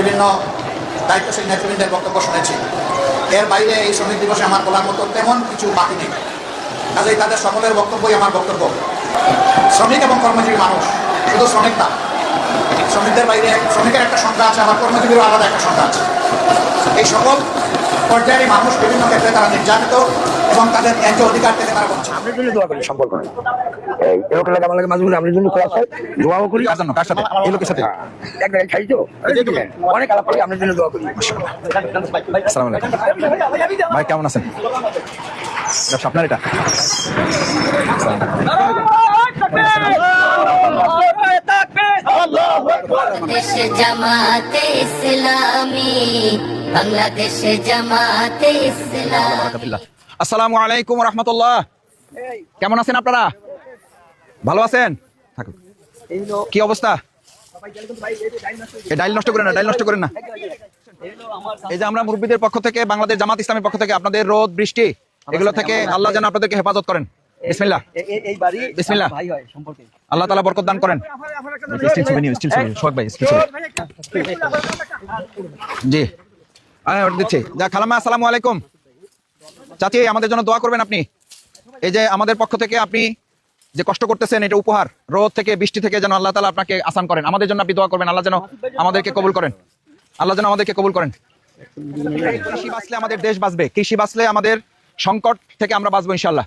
বিভিন্ন দায়িত্বশীল নেতৃবৃন্দের বক্তব্য শুনেছি। এর বাইরে এই শ্রমিক দিবসে আমার বলার মতো তেমন কিছু বাকি নেই। কাজেই তাদের সকলের বক্তব্যই আমার বক্তব্য। শ্রমিক এবং কর্মজীবী মানুষ, শুধু শ্রমিক না, শ্রমিকদের বাইরে শ্রমিকের একটা সংখ্যা আছে, আবার কর্মজীবীরও আলাদা একটা সংখ্যা আছে। এই সকল পর্যায়ের মানুষ বিভিন্ন ক্ষেত্রে তারা নির্যাতিত এবং তাদের ন্যায্য অধিকার থেকে তারা বঞ্চিত। আপনার জন্য দোয়া করি সম্পর্ক নেই। এরকম লাগে আমার লাগে মাঝে মাঝে জন্য খোলা হয় দোয়াও করি কার কার সাথে? এই লোকের সাথে। এক জায়গায় খাই তো? অনেক আলাপ করি আপনার জন্য দোয়া করি। আসসালামু আলাইকুম। ভাই কেমন আছেন? আপনার এটা? বাংলাদেশ জামাতে ইসলামী বাংলাদেশ জামাতে ইসলাম। আসসালামু আলাইকুম রহমতুল্লাহ। কেমন আছেন আপনারা? ভালো আছেন? থাকুন। কি অবস্থা? এই ডাইল নষ্ট করেন না ডাইল নষ্ট করেন না। এই যে আমরা মুরব্বীদের পক্ষ থেকে বাংলাদেশ জামাত ইসলামের পক্ষ থেকে আপনাদের রোদ বৃষ্টি এগুলো থেকে আল্লাহ যেন আপনাদেরকে হেফাজত করেন। বিসমিল্লাহ। এই বাড়ি বিসমিল্লাহ। ভাই হয় সম্পর্কে। আল্লাহ তালা বরকত দান করেন। স্টিল ছবি নিও স্টিল ছবি সোহাগ ভাই স্টিল ছবি। জি। আয় দিচ্ছি। যা খালামা আসসালামু আলাইকুম। চাচি আমাদের জন্য দোয়া করবেন আপনি। এই যে আমাদের পক্ষ থেকে আপনি যে কষ্ট করতেছেন এটা উপহার রোদ থেকে বৃষ্টি থেকে যেন আল্লাহ তালা আপনাকে আসান করেন। আমাদের জন্য আপনি দোয়া করবেন আল্লাহ যেন আমাদেরকে কবুল করেন। আল্লাহ যেন আমাদেরকে কবুল করেন। কৃষি বাঁচলে আমাদের দেশ বাঁচবে। কৃষি বাঁচলে আমাদের সংকট থেকে আমরা বাঁচবো ইনশাল্লাহ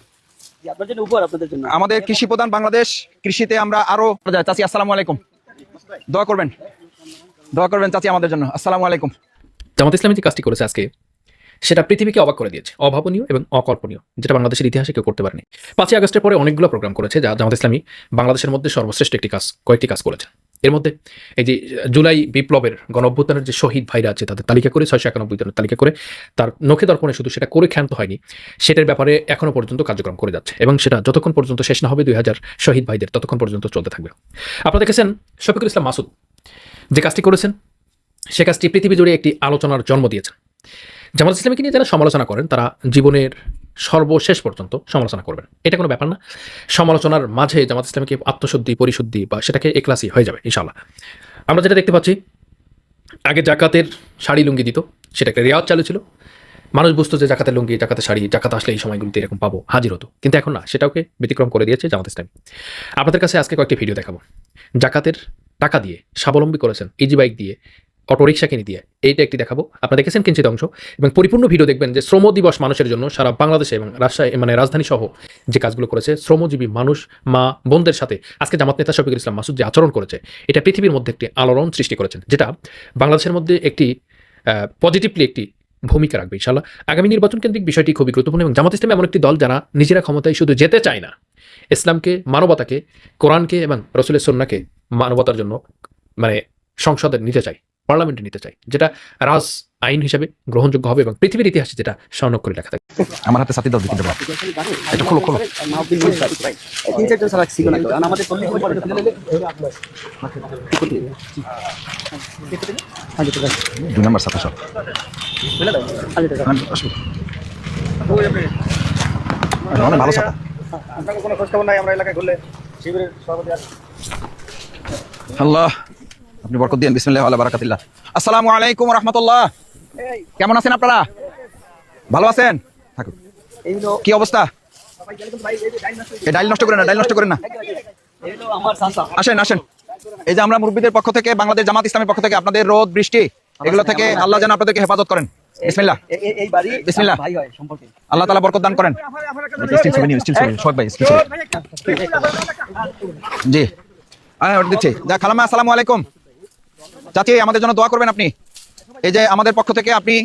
আপনার জন্য উপহার আপনাদের জন্য। আমাদের কৃষি প্রধান বাংলাদেশ কৃষিতে আমরা আরও চাচি আসসালামু আলাইকুম। দোয়া করবেন। দোয়া করবেন চাচি আমাদের জন্য। আসসালামু আলাইকুম। জামাত ইসলামী যে কাজটি করেছে আজকে সেটা পৃথিবীকে অবাক করে দিয়েছে। অভাবনীয় এবং অকল্পনীয়, যেটা বাংলাদেশের ইতিহাসে কেউ করতে পারেনি। পাঁচই আগস্টের পরে অনেকগুলো প্রোগ্রাম করেছে, যা জামাত ইসলামী বাংলাদেশের মধ্যে সর্বশ্রেষ্ঠ একটি কাজ, কয়েকটি কাজ করেছে। এর মধ্যে এই যে, জুলাই বিপ্লবের গণ অভ্যুত্থানের যে শহীদ ভাইরা আছে, তাদের তালিকা করে, ছয়শো একানব্বই জনের তালিকা করে, তার নখে দর্পণে শুধু সেটা করে ক্ষান্ত হয়নি, সেটার ব্যাপারে এখনও পর্যন্ত কার্যক্রম করে যাচ্ছে। এবং সেটা যতক্ষণ পর্যন্ত শেষ না হবে, দুই হাজার শহীদ ভাইদের ততক্ষণ পর্যন্ত চলতে থাকবে। আপনারা দেখেছেন শফিকুল ইসলাম মাসুদ যে কাজটি করেছেন, সে কাজটি পৃথিবী জুড়ে একটি আলোচনার জন্ম দিয়েছেন। জামাত ইসলামীকে নিয়ে যারা সমালোচনা করেন, তারা জীবনের সর্বশেষ পর্যন্ত সমালোচনা করবেন। এটা কোনো ব্যাপার না। সমালোচনার মাঝে জামাত ইসলামীকে আত্মশুদ্ধি, পরিশুদ্ধি বা সেটাকে একলাসি হয়ে যাবে ইনশাল্লাহ আমরা যেটা দেখতে পাচ্ছি, আগে জাকাতের শাড়ি লুঙ্গি দিত, সেটা একটা রেওয়াজ চালু ছিল। মানুষ বুঝতো যে জাকাতের লুঙ্গি, জাকাতের শাড়ি, জাকাত আসলে এই সময়গুলোতে এরকম পাবো, হাজির হতো। কিন্তু এখন না সেটাকে ব্যতিক্রম করে দিয়েছে জামাত ইসলামী। আপনাদের কাছে আজকে কয়েকটি ভিডিও দেখাবো। জাকাতের টাকা দিয়ে স্বাবলম্বী করেছেন ইজি বাইক দিয়ে অটোরিক্সা কিনে দিয়ে, এইটা একটি দেখাবো। আপনারা দেখেছেন কিঞ্চিত অংশ। এবং পরিপূর্ণ ভিডিও দেখবেন যে শ্রম দিবস মানুষের জন্য সারা বাংলাদেশে এবং রাজশাহী মানে রাজধানী সহ যে কাজগুলো করেছে, শ্রমজীবী মানুষ, মা, বোনদের সাথে আজকে জামাত নেতা শফিকুল ইসলাম মাসুদ যে আচরণ করেছে, এটা পৃথিবীর মধ্যে একটি আলোড়ন সৃষ্টি করেছেন, যেটা বাংলাদেশের মধ্যে একটি পজিটিভলি একটি ভূমিকা রাখবে ইনশাল্লাহ আগামী নির্বাচন কেন্দ্রিক বিষয়টি খুবই গুরুত্বপূর্ণ এবং জামাত ইসলাম এমন একটি দল যারা নিজেরা ক্ষমতায় শুধু যেতে চায় না, ইসলামকে, মানবতাকে, কোরআনকে এবং রসুলের সন্নাকে মানবতার জন্য মানে সংসদে নিতে চাই পার্লামেন্টে নিতে চাই যেটা রাজ আইন হিসাবে গ্রহণযোগ্য হবে এবং পৃথিবীর ইতিহাসে যেটা স্বর্ণক করে লেখা থাকে। আমার হাতে সাথী দাও দিতে এটা খোলো খোলো। তিন চারজন সারা ছিল না কারণ আমাদের চল্লিশ জন পরে দুই নম্বর সাথে সব অনেক ভালো সাথা। আপনাকে কোনো খোঁজ খবর নাই আমরা এলাকায় ঘুরলে শিবিরের সভাপতি আল্লাহ। আপনি বরকত দিন বিসমিল্লাহ আল্লাহ বারাকাতিল্লাহ। আসসালামু আলাইকুম রহমতুল্লাহ। কেমন আছেন আপনারা? ভালো আছেন? থাকুন। কি অবস্থা? এই ডাইল নষ্ট করেন না ডাইল নষ্ট করেন না। আসেন আসেন। এই যে আমরা মুরব্বীদের পক্ষ থেকে বাংলাদেশ জামাত ইসলামের পক্ষ থেকে আপনাদের রোদ বৃষ্টি এগুলো থেকে আল্লাহ যেন আপনাদেরকে হেফাজত করেন। বিসমিল্লাহ। বিসমিল্লাহ। হয় আল্লাহ তালা বরকত দান করেন। জি। আয় order দিচ্ছি। যা খালামা আসসালামু আলাইকুম। চাচি আমাদের জন্য দোয়া করবেন আপনি। এই যে আমাদের পক্ষ থেকে আপনি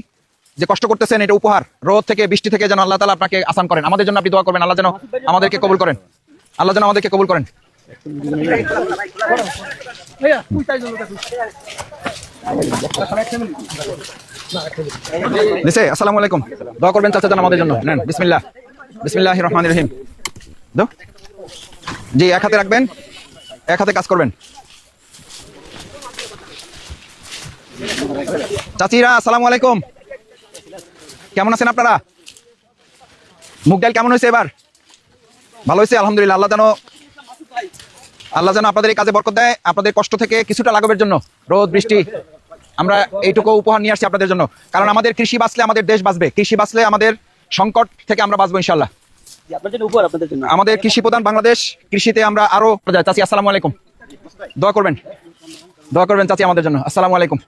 যে কষ্ট করতেছেন, এটা উপহার, রোদ থেকে, বৃষ্টি থেকে যেন আল্লাহ তালা আপনাকে আসান করেন। আমাদের জন্য আপনি দোয়া করবেন, আল্লাহ যেন আমাদেরকে কবুল করেন। আল্লাহ যেন আমাদেরকে কবুল করেন। আসসালামু আলাইকুম। দোয়া করবেন আমাদের জন্য। জি, এক হাতে রাখবেন, এক হাতে কাজ করবেন। চাচিরা আসসালামু আলাইকুম। কেমন আছেন আপনারা? মুগ ডাল কেমন হয়েছে এবার? ভালো হয়েছে? আলহামদুলিল্লাহ আল্লাহ যেন আল্লাহ যেন আপনাদের এই কাজে বরকত দেয় আপনাদের কষ্ট থেকে কিছুটা লাঘবের জন্য। রোদ বৃষ্টি আমরা এইটুকু উপহার নিয়ে আসছি আপনাদের জন্য। কারণ আমাদের কৃষি বাঁচলে আমাদের দেশ বাঁচবে। কৃষি বাঁচলে আমাদের সংকট থেকে আমরা বাঁচবো ইনশাল্লাহ আমাদের কৃষি প্রধান বাংলাদেশ কৃষিতে আমরা আরও চাচি আসসালামু আলাইকুম। দোয়া করবেন। দোয়া করবেন চাচি আমাদের জন্য। আসসালামু আলাইকুম।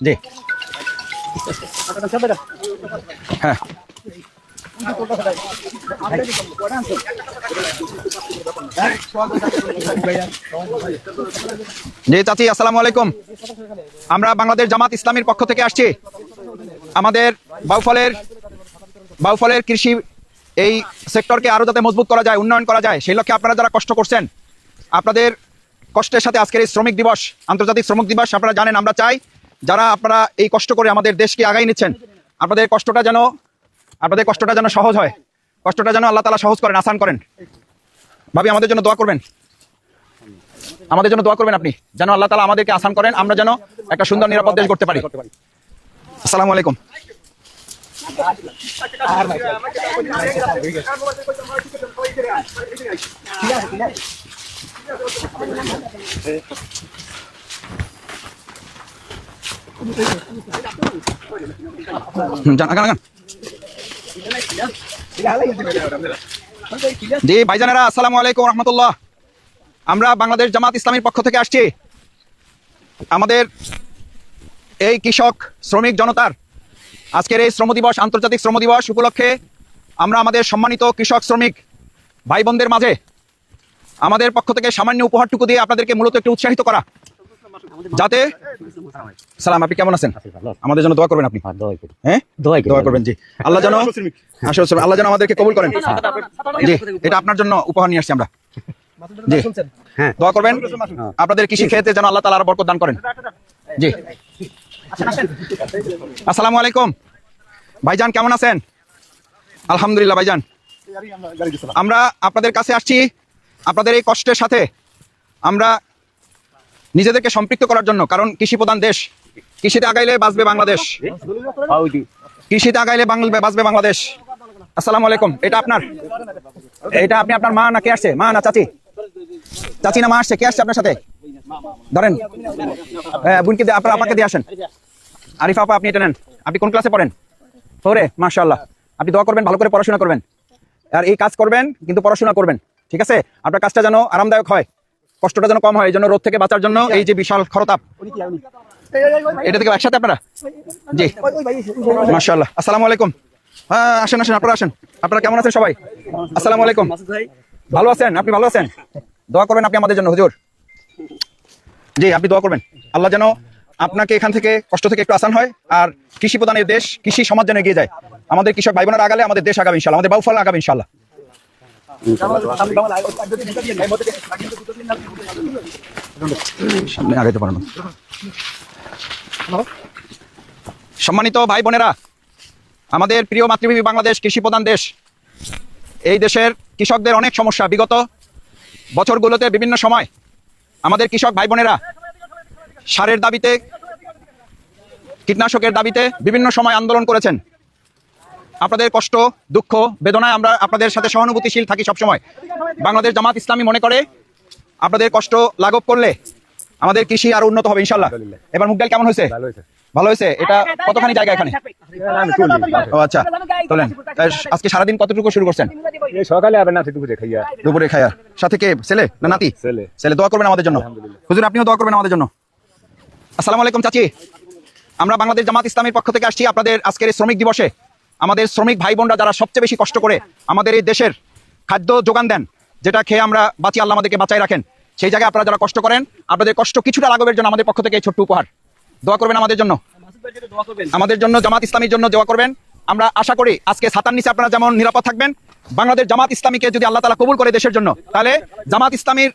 জি। হ্যাঁ জি, চাচি, আসসালামু আলাইকুম। আমরা বাংলাদেশ জামাত ইসলামীর পক্ষ থেকে আসছি। আমাদের বাউফলের বাউফলের কৃষি এই সেক্টরকে আরও যাতে মজবুত করা যায়, উন্নয়ন করা যায়, সেই লক্ষ্যে আপনারা যারা কষ্ট করছেন, আপনাদের কষ্টের সাথে আজকের এই শ্রমিক দিবস, আন্তর্জাতিক শ্রমিক দিবস, আপনারা জানেন, আমরা চাই যারা আপনারা এই কষ্ট করে আমাদের দেশকে আগাই নিচ্ছেন, আপনাদের কষ্টটা যেন, আপনাদের কষ্টটা যেন সহজ হয়। কষ্টটা যেন আল্লাহ তালা সহজ করেন, আসান করেন। ভাবি, আমাদের জন্য দোয়া করবেন। আমাদের জন্য দোয়া করবেন আপনি, যেন আল্লাহ তালা আমাদেরকে আসান করেন, আমরা যেন একটা সুন্দর, নিরাপদ দেশ করতে পারি। আসসালামু আলাইকুম। আগান আগান জি, ভাইজানেরা, আসসালামু আলাইকুম রহমতুল্লাহ। আমরা বাংলাদেশ জামাত ইসলামীর পক্ষ থেকে আসছি। আমাদের এই কৃষক শ্রমিক জনতার আজকের এই শ্রম দিবস, আন্তর্জাতিক শ্রম দিবস উপলক্ষে আমরা আমাদের সম্মানিত কৃষক শ্রমিক ভাই বোনদের মাঝে আমাদের পক্ষ থেকে সামান্য উপহারটুকু দিয়ে আপনাদেরকে মূলত একটু উৎসাহিত করা। যাতে সালাম আপনি কেমন আছেন? আমাদের জন্য দোয়া করবেন আপনি। হ্যাঁ দোয়া করবেন। জি। আল্লাহ যেন আল্লাহ যেন আমাদেরকে কবুল করেন। জি এটা আপনার জন্য উপহার নিয়ে আসছি আমরা। জি। হ্যাঁ। দোয়া করবেন। আপনাদের কৃষি খেতে যেন আল্লাহ তালা আরও বরকত দান করেন। জি। আসসালামু আলাইকুম। ভাইজান কেমন আছেন? আলহামদুলিল্লাহ ভাইজান। আমরা আপনাদের কাছে আসছি আপনাদের এই কষ্টের সাথে। আমরা নিজেদেরকে সম্পৃক্ত করার জন্য, কারণ কৃষি প্রধান দেশ। কৃষিতে আগাইলে বাঁচবে বাংলাদেশ। কৃষিতে আগাইলে বাঁচবে বাংলাদেশ। আসসালামু আলাইকুম, এটা আপনার? এটা আপনি আপনার মা না কে আসছে? মা না চাচি? চাচি না মা আসছে? কে আসছে আপনার সাথে? ধরেন। হ্যাঁ বোনকে আপনার আপনাকে দিয়ে আসেন। আরিফ আপা, আপনি এটা নেন। আপনি কোন ক্লাসে পড়েন? ওরে মাশাআল্লাহ। আপনি দোয়া করবেন, ভালো করে পড়াশোনা করবেন। আর এই কাজ করবেন, কিন্তু পড়াশোনা করবেন। ঠিক আছে? আপনার কাজটা যেন আরামদায়ক হয়। কষ্টটা যেন কম হয় এই জন্য রোদ থেকে বাঁচার জন্য এই যে বিশাল খরতাপ। এটা থেকে একসাথে আপনারা? জি। মাশাআল্লাহ। আসসালামু আলাইকুম। হ্যাঁ আসেন আসেন আপনারা আসেন। আপনারা কেমন আছেন সবাই? আসসালামু আলাইকুম। ভালো আছেন? আপনি ভালো আছেন? দোয়া করবেন আপনি আমাদের জন্য হুজুর। জি আপনি দোয়া করবেন। আল্লাহ যেন আপনাকে এখান থেকে কষ্ট থেকে একটু আসান হয় আর কৃষি প্রধানের দেশ কৃষি সমাজ যেন এগিয়ে যায়। আমাদের কৃষক ভাই বোনেরা আগালে আমাদের দেশ আগাবে ইনশাল্লাহ আমাদের বাউফল আগাবে ইনশাল্লাহ সম্মানিত ভাই বোনেরা, আমাদের প্রিয় মাতৃভূমি বাংলাদেশ কৃষি প্রধান দেশ। এই দেশের কৃষকদের অনেক সমস্যা। বিগত বছরগুলোতে বিভিন্ন সময় আমাদের কৃষক ভাই বোনেরা সারের দাবিতে, কীটনাশকের দাবিতে বিভিন্ন সময় আন্দোলন করেছেন। আপনাদের কষ্ট দুঃখ বেদনায় আমরা আপনাদের সাথে সহানুভূতিশীল থাকি সবসময়। বাংলাদেশ জামাত ইসলামী মনে করে আপনাদের কষ্ট লাঘব করলে আমাদের কৃষি আরও উন্নত হবে ইনশাল্লাহ এবার মুগডাল কেমন হয়েছে? ভালো হয়েছে। এটা কতখানি জায়গা এখানে? ও আচ্ছা তোলেন। আজকে সারাদিন কতটুকু শুরু করছেন? সকালে আবার না দুপুরে খাইয়া। দুপুরে খায়া সাথে কে? ছেলে না নাতি? ছেলে। ছেলে দোয়া করবেন আমাদের জন্য। হুজুর আপনিও দোয়া করবেন আমাদের জন্য। আসসালামু আলাইকুম চাচি। আমরা বাংলাদেশ জামাত ইসলামের পক্ষ থেকে আসছি আপনাদের আজকের শ্রমিক দিবসে। আমাদের শ্রমিক ভাই বোনরা যারা সবচেয়ে বেশি কষ্ট করে আমাদের এই দেশের খাদ্য যোগান দেন, যেটা খেয়ে আমরা বাঁচি, আল্লাহ আমাদেরকে বাঁচাই রাখেন। সেই জায়গায় আপনারা যারা কষ্ট করেন, আপনাদের কষ্ট কিছুটা লাঘবের জন্য আমাদের পক্ষ থেকে এই ছোট্ট উপহার। দোয়া করবেন আমাদের জন্য। আমাদের জন্য, জামাত ইসলামীর জন্য দোয়া করবেন। আমরা আশা করি আজকে সাতার নিচে আপনারা যেমন নিরাপদ থাকবেন, বাংলাদেশ জামাত ইসলামীকে যদি আল্লাহ তালা কবুল করে দেশের জন্য, তাহলে জামাত ইসলামীর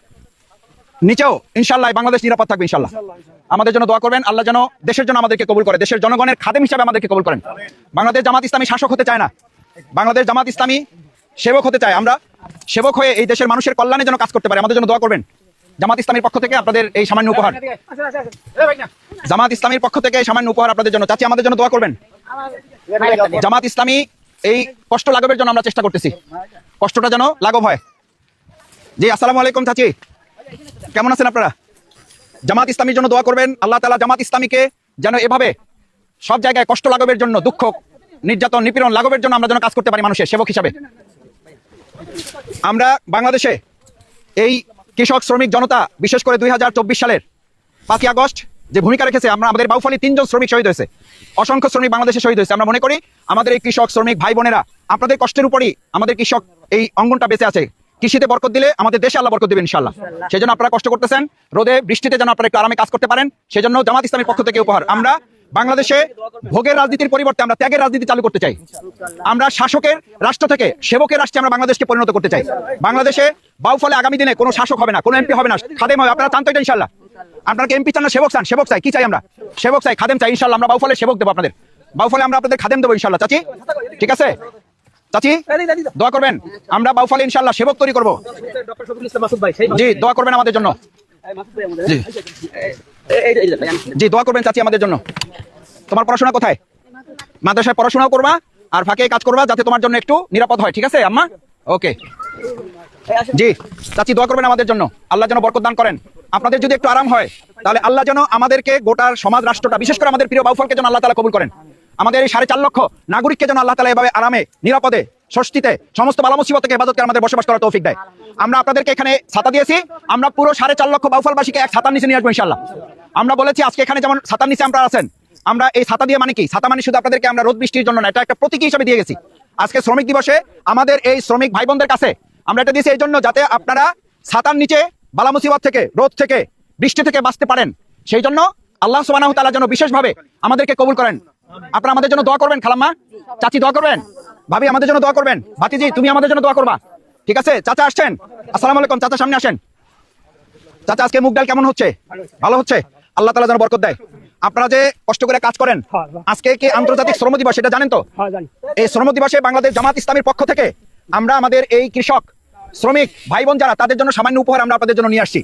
নিচেও ইনশাল্লাহ বাংলাদেশ নিরাপদ থাকবে ইনশাল্লাহ। আমাদের জন্য দোয়া করবেন আল্লাহ যেন দেশের জন্য আমাদেরকে কবুল করে দেশের জনগণের খাদেম হিসাবে আমাদেরকে কবুল করেন। বাংলাদেশ জামাত ইসলামী শাসক হতে চায় না। বাংলাদেশ জামাত ইসলামী সেবক হতে চায়। আমরা সেবক হয়ে এই দেশের মানুষের কল্যাণে যেন কাজ করতে পারে আমাদের জন্য দোয়া করবেন। জামাত ইসলামীর পক্ষ থেকে আপনাদের এই সামান্য উপহার। জামাত ইসলামীর পক্ষ থেকে এই সামান্য উপহার আপনাদের জন্য। চাচি আমাদের জন্য দোয়া করবেন। জামাত ইসলামী এই কষ্ট লাঘবের জন্য আমরা চেষ্টা করতেছি। কষ্টটা যেন লাঘব হয়। জি আসসালামু আলাইকুম চাচি। কেমন আছেন আপনারা? জামাত ইসলামীর জন্য দোয়া করবেন। আল্লাহ তালা জামাত ইসলামীকে যেন এভাবে সব জায়গায় কষ্ট লাঘবের জন্য, দুঃখ, নির্যাতন, নিপীড়ন লাঘবের জন্য আমরা যেন কাজ করতে পারি মানুষের সেবক হিসাবে। আমরা বাংলাদেশে এই কৃষক, শ্রমিক জনতা, বিশেষ করে দুই হাজার চব্বিশ সালের পাঁচই আগস্ট যে ভূমিকা রেখেছে, আমরা আমাদের বাউফালি তিনজন শ্রমিক শহীদ হয়েছে। অসংখ্য শ্রমিক বাংলাদেশে শহীদ হয়েছে। আমরা মনে করি আমাদের এই কৃষক, শ্রমিক ভাই বোনেরা আপনাদের কষ্টের উপরই আমাদের কৃষক এই অঙ্গনটা বেঁচে আছে। কৃষিতে বরকত দিলে আমাদের দেশে আল্লাহ বরকত দিবেন ইনশাল্লাহ সেই জন্য আপনারা কষ্ট করতেছেন রোদে বৃষ্টিতে যেন আপনারা একটু আরামে কাজ করতে পারেন সেজন্য জামাত ইসলামের পক্ষ থেকে উপহার। আমরা বাংলাদেশে ভোগের রাজনীতির পরিবর্তে আমরা ত্যাগের রাজনীতি চালু করতে চাই। আমরা শাসকের রাষ্ট্র থেকে সেবকের রাষ্ট্রে আমরা বাংলাদেশকে পরিণত করতে চাই। বাংলাদেশে বাউফলে আগামী দিনে কোনো শাসক হবে না কোনো এমপি হবে না খাদেম হবে। আপনারা চান তো এটা ইনশাল্লাহ আপনাকে এমপি চান না সেবক চান? সেবক চাই কি চাই আমরা? সেবক চাই খাদেম চাই ইনশাল্লাহ আমরা বাউফলে সেবক দেবো আপনাদের। বাউফলে আমরা আপনাদের খাদেম দেবো ইনশাল্লাহ চাচি ঠিক আছে? চাচি দোয়া করবেন। আমরা বাউফলে ইনশাল্লাহ সেবক তৈরি করব। জি দোয়া করবেন আমাদের জন্য। জি। দোয়া করবেন চাচি আমাদের জন্য। তোমার পড়াশোনা কোথায়? মাদ্রাসায় পড়াশোনাও করবা আর ফাঁকে কাজ করবা যাতে তোমার জন্য একটু নিরাপদ হয় ঠিক আছে আম্মা? ওকে। জি চাচি দোয়া করবেন আমাদের জন্য। আল্লাহ যেন বরকত দান করেন। আপনাদের যদি একটু আরাম হয় তাহলে আল্লাহ যেন আমাদেরকে গোটার সমাজ রাষ্ট্রটা বিশেষ করে আমাদের প্রিয় বাউফলকে যেন আল্লাহ তালা কবুল করেন। আমাদের এই সাড়ে চার লক্ষ নাগরিককে যেন আল্লাহ তালা এভাবে আরামে, নিরাপদে, স্বস্তিতে, সমস্ত বালা মুসিবত থেকে হেফাজতকে আমাদের বসবাস করার তৌফিক দেয়। আমরা আপনাদেরকে এখানে ছাতা দিয়েছি। আমরা পুরো সাড়ে চার লক্ষ বাউফলবাসীকে এক ছাতার নিচে নিয়ে আসব ইনশাল্লাহ আমরা বলেছি আজকে এখানে যেমন ছাতার নিচে আমরা আছেন, আমরা এই ছাতা দিয়ে মানে কি? ছাতা মানে শুধু আপনাদেরকে আমরা রোদ বৃষ্টির জন্য না, এটা একটা প্রতীকী হিসেবে দিয়ে গেছি। আজকে শ্রমিক দিবসে আমাদের এই শ্রমিক ভাই বোনদের কাছে আমরা এটা দিয়েছি এই জন্য যাতে আপনারা ছাতার নিচে বালা মুসিবত থেকে, রোদ থেকে, বৃষ্টি থেকে বাঁচতে পারেন। সেই জন্য আল্লাহ সুবহানাহু তাআলা যেন বিশেষভাবে আমাদেরকে কবুল করেন। আপনারা আমাদের জন্য দোয়া করবেন খালাম্মা? চাচি দোয়া করবেন? ভাবি আমাদের জন্য দোয়া করবেন? ভাতিজি তুমি আমাদের জন্য দোয়া করবা। ঠিক আছে? চাচা আসছেন? আসসালামু আলাইকুম চাচা সামনে আসেন। চাচা আজকে মুগ ডাল কেমন হচ্ছে? ভালো হচ্ছে? আল্লাহ তালা যেন বরকত দেয়। আপনারা যে কষ্ট করে কাজ করেন আজকে কি আন্তর্জাতিক শ্রম দিবস এটা জানেন তো? এই শ্রম দিবসে বাংলাদেশ জামাত ইসলামের পক্ষ থেকে আমরা আমাদের এই কৃষক শ্রমিক ভাই বোন যারা তাদের জন্য সামান্য উপহার আমরা আপনাদের জন্য নিয়ে আসছি।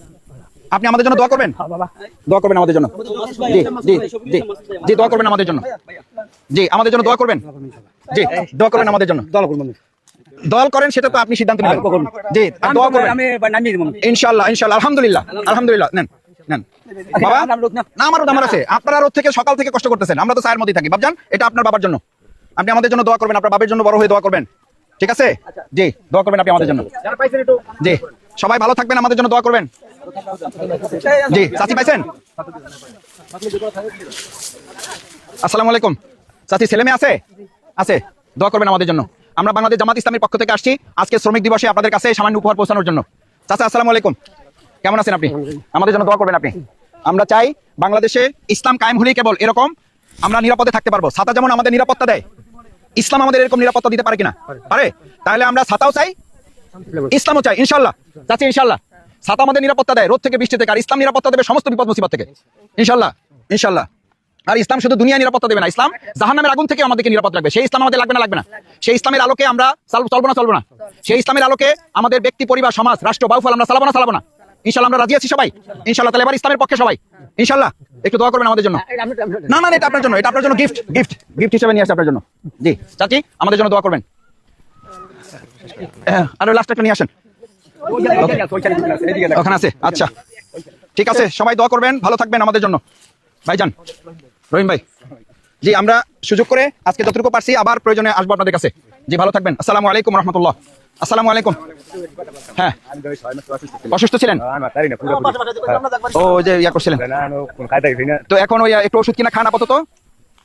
আপনি আমাদের জন্য দোয়া করবেন? দোয়া করবেন আমাদের জন্য? জি জি জি। জি দোয়া করবেন আমাদের জন্য। জি আমাদের জন্য দোয়া করবেন? জি দোয়া করবেন আমাদের জন্য। দল করেন সেটা তো আপনি সিদ্ধান্ত নেবেন। জি দোয়া করবেন। আমি এবার নামিয়ে দেবো। আমি। ইনশাল্লাহ ইনশাল্লাহ আলহামদুলিল্লাহ। আলহামদুলিল্লাহ। নেন নেন। বাবা আমার রোদ না। না আমার আমার আছে। আপনারা রোদ থেকে সকাল থেকে কষ্ট করতেছেন। আমরা তো চায়ের মধ্যে থাকি। বাবজান এটা আপনার বাবার জন্য। আপনি আমাদের জন্য দোয়া করবেন। আপনার বাবার জন্য বড় হয়ে দোয়া করবেন। ঠিক আছে? জি দোয়া করবেন আপনি আমাদের জন্য। জি সবাই ভালো থাকবেন। আমাদের জন্য দোয়া করবেন। জি চাচি পাইছেন? আসসালামু আলাইকুম। চাচি ছেলে মেয়ে আছে? আছে। দোয়া করবেন আমাদের জন্য। আমরা বাংলাদেশ জামাত ইসলামের পক্ষ থেকে আসছি আজকে শ্রমিক দিবসে আপনাদের কাছে সামান্য উপহার পৌঁছানোর জন্য। চাচা, আসসালামু আলাইকুম। কেমন আছেন আপনি? আমাদের জন্য দোয়া করবেন আপনি। আমরা চাই বাংলাদেশে ইসলাম কায়েম হলেই কেবল এরকম আমরা নিরাপদে থাকতে পারব। ছাতা যেমন আমাদের নিরাপত্তা দেয়, ইসলাম আমাদের এরকম নিরাপত্তা দিতে পারে কিনা? পারে। তাহলে আমরা ছাতাও চাই, ইসলামও চাই, ইনশাল্লাহ। চাচি, ইনশাল্লাহ। ছাতা আমাদের নিরাপত্তা দেয়, রোদ থেকে, বৃষ্টি থেকে, আর ইসলাম নিরাপত্তা দেবে সমস্ত বিপদ মুসিবত থেকে। ইনশাল্লাহ ইনশাল্লাহ। আর ইসলাম শুধু দুনিয়া নিরাপত্তা দেবে না, ইসলাম জাহান্নামের আগুন থেকে আমাদেরকে নিরাপদ রাখবে। সেই ইসলাম আমাদের লাগবে না লাগবে না। সেই ইসলামের আলোকে আমরা চলবো না চলবো না। সেই ইসলামের আলোকে আমাদের ব্যক্তি, পরিবার, সমাজ, রাষ্ট্র, বাউফল আমরা চালাবো না চালাবো না। ইনশাল্লাহ আমরা রাজি আছি সবাই। ইনশাল্লাহ, তাহলে এবার ইসলামের পক্ষে সবাই। ইনশাল্লাহ, একটু দোয়া করবেন আমাদের জন্য। না না এটা আপনার জন্য, এটা আপনার জন্য গিফট গিফট গিফট হিসেবে নিয়ে আসছে আপনার জন্য। জি, চাচি, আমাদের জন্য দোয়া করবেন। আর লাস্ট একটা নিয়ে আসেন। ওখানে আছে আচ্ছা। ঠিক আছে সবাই দোয়া করবেন ভালো থাকবেন আমাদের জন্য। ভাইজান রহিম ভাই। জি আমরা সুযোগ করে আজকে যতটুকু পারছি আবার প্রয়োজনে আসব আপনাদের কাছে। জি ভালো থাকবেন। আসসালামু আলাইকুম রহমতুল্লাহ। আসসালামু আলাইকুম। হ্যাঁ। অসুস্থ ছিলেন? ও যে ইয়া করছিলেন। তো এখন ওই একটু ওষুধ কিনা খান আপাতত।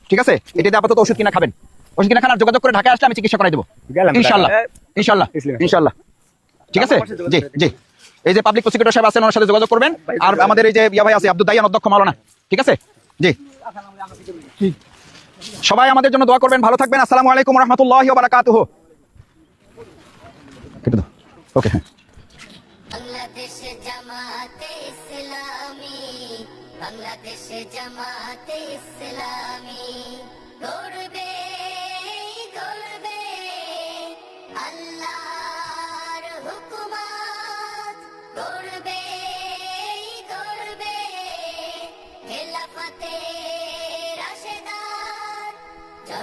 ঠিক আছে? এটা দিয়ে আপাতত ওষুধ কিনা খাবেন। ওষুধ কিনা খান যোগাযোগ করে ঢাকায় আসলে আমি চিকিৎসা করাই দেবো। ইনশাল্লাহ। ইনশাল্লাহ। ইনশাল্লাহ। ঠিক আছে? জি জি। এই যে পাবলিক প্রসিকিউটর সাহেব আছেন ওনার সাথে যোগাযোগ করবেন। আর আমাদের এই যে ইয়া ভাই আছে আব্দুল দাইয়ান অধ্যক্ষ মাওলানা। ঠিক আছে? জি। সবাই আমাদের জন্য দোয়া করবেন ভালো থাকবেন। আসসালামু আলাইকুম রহমতুল্লাহ বারাকাতুহু। কেটে দাও। ওকে হ্যাঁ। বাংলাদেশ জামাতে ইসলামী বাংলাদেশ জামাতে ইসলামী। গর্বে গর্বে আল্লাহর